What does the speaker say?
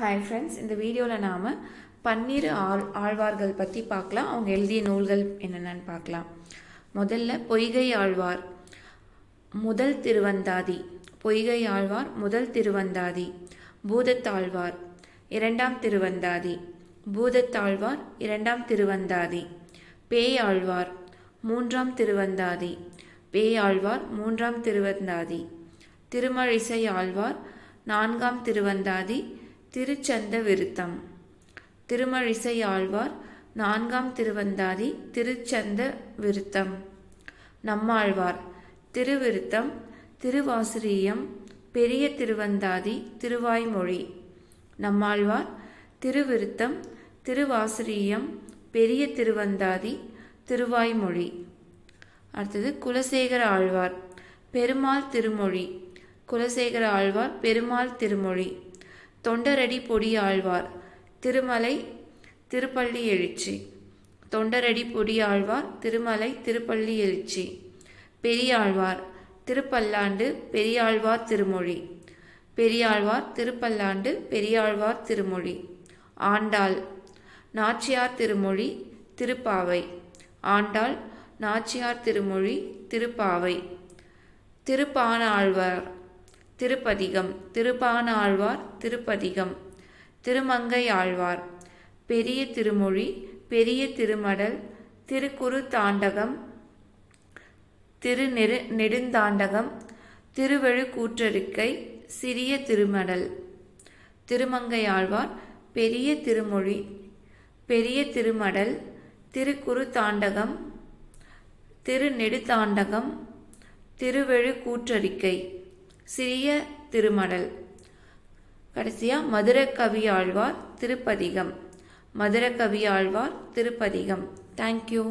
Hi friends இந்த வீடியோவில் நாம் பன்னிரு ஆள் ஆழ்வார்கள் பற்றி பார்க்கலாம். அவங்க எழுதிய நூல்கள் என்னென்னு பார்க்கலாம். முதல்ல பொய்கை ஆழ்வார் முதல் திருவந்தாதி. பொய்கை ஆழ்வார் முதல் திருவந்தாதி. பூதத்தாழ்வார் இரண்டாம் திருவந்தாதி. பூதத்தாழ்வார் இரண்டாம் திருவந்தாதி. பேய் ஆழ்வார் மூன்றாம் திருவந்தாதி. பேயாழ்வார் மூன்றாம் திருவந்தாதி. திருமழிசை ஆழ்வார் நான்காம் திருவந்தாதி. திருச்சந்த விருத்தம் திருமழிசை ஆழ்வார் நான்காம் திருவந்தாதி திருச்சந்த விருத்தம் நம்மாழ்வார் திருவிருத்தம் திருவாசிரியம் பெரிய திருவந்தாதி திருவாய்மொழி. நம்மாழ்வார் திருவிருத்தம் திருவாசிரியம் பெரிய திருவந்தாதி திருவாய்மொழி. அடுத்தது குலசேகர ஆழ்வார் பெருமாள் திருமொழி. குலசேகர ஆழ்வார் பெருமாள் திருமொழி. தொண்டரடி பொடி ஆழ்வார். திருமலை திருப்பள்ளி எழுச்சி. தொண்டரடி பொடி ஆழ்வார் திருமலை திருப்பள்ளி எழுச்சி. பெரியாழ்வார் திருப்பல்லாண்டு பெரியாழ்வார் திருமொழி. பெரியாழ்வார் திருப்பல்லாண்டு பெரியாழ்வார் திருமொழி. ஆண்டாள் நாச்சியார் திருமொழி திருப்பாவை. ஆண்டாள் நாச்சியார் திருமொழி திருப்பாவை. திருப்பானாழ்வார் திருப்பதிகம் திருப்பானாழ்வார் திருப்பதிகம். திருமங்கை ஆழ்வார் பெரிய திருமொழி பெரிய திருமடல் திருக்குறு தாண்டகம் திரு நெரு நெடுந்தாண்டகம் திருவெழு கூற்றறிக்கை சிறிய திருமடல். திருமங்கை ஆழ்வார் பெரிய திருமொழி பெரிய திருமடல் திருக்குறு தாண்டகம் திரு நெடுத்தாண்டகம் திருவெழு கூற்றறிக்கை சிறிய திருமடல் கடைசியாக மதுரக்கவி ஆழ்வார் திருப்பதிகம். மதுரக்கவி ஆழ்வார் திருப்பதிகம். தேங்க்யூ